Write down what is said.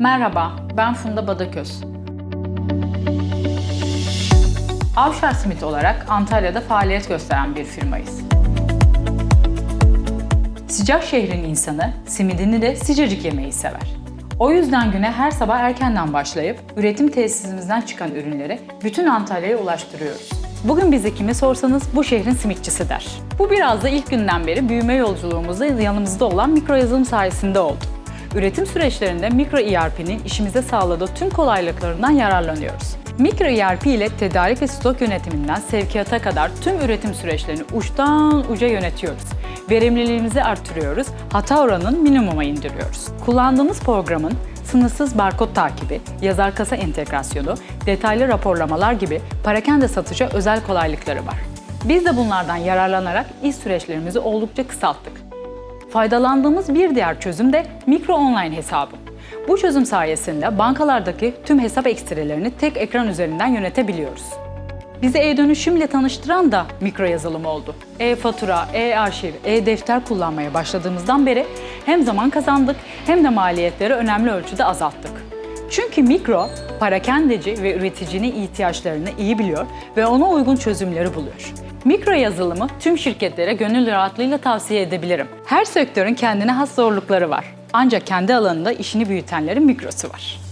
Merhaba, ben Funda Badaköz. Avşar Simit olarak Antalya'da faaliyet gösteren bir firmayız. Sıcak şehrin insanı simidini de sıcacık yemeyi sever. O yüzden güne her sabah erkenden başlayıp üretim tesisimizden çıkan ürünleri bütün Antalya'ya ulaştırıyoruz. Bugün bize kimi sorsanız bu şehrin simitçisi der. Bu biraz da ilk günden beri büyüme yolculuğumuzda yanımızda olan mikro yazılım sayesinde oldu. Üretim süreçlerinde mikro ERP'nin işimize sağladığı tüm kolaylıklarından yararlanıyoruz. Mikro ERP ile tedarik ve stok yönetiminden sevkiyata kadar tüm üretim süreçlerini uçtan uca yönetiyoruz. Verimliliğimizi artırıyoruz, hata oranını minimuma indiriyoruz. Kullandığımız programın sınırsız barkod takibi, yazar kasa entegrasyonu, detaylı raporlamalar gibi parakende satışa özel kolaylıkları var. Biz de bunlardan yararlanarak iş süreçlerimizi oldukça kısalttık. Faydalandığımız bir diğer çözüm de mikro online hesabı. Bu çözüm sayesinde bankalardaki tüm hesap ekstrelerini tek ekran üzerinden yönetebiliyoruz. Bizi e-dönüşüm ile tanıştıran da mikro yazılım oldu. E-fatura, e-arşiv, e-defter kullanmaya başladığımızdan beri hem zaman kazandık hem de maliyetleri önemli ölçüde azalttık. Çünkü mikro, parakendeci ve üreticinin ihtiyaçlarını iyi biliyor ve ona uygun çözümleri buluyor. Mikro yazılımı tüm şirketlere gönül rahatlığıyla tavsiye edebilirim. Her sektörün kendine has zorlukları var. Ancak kendi alanında işini büyütenlerin mikrosu var.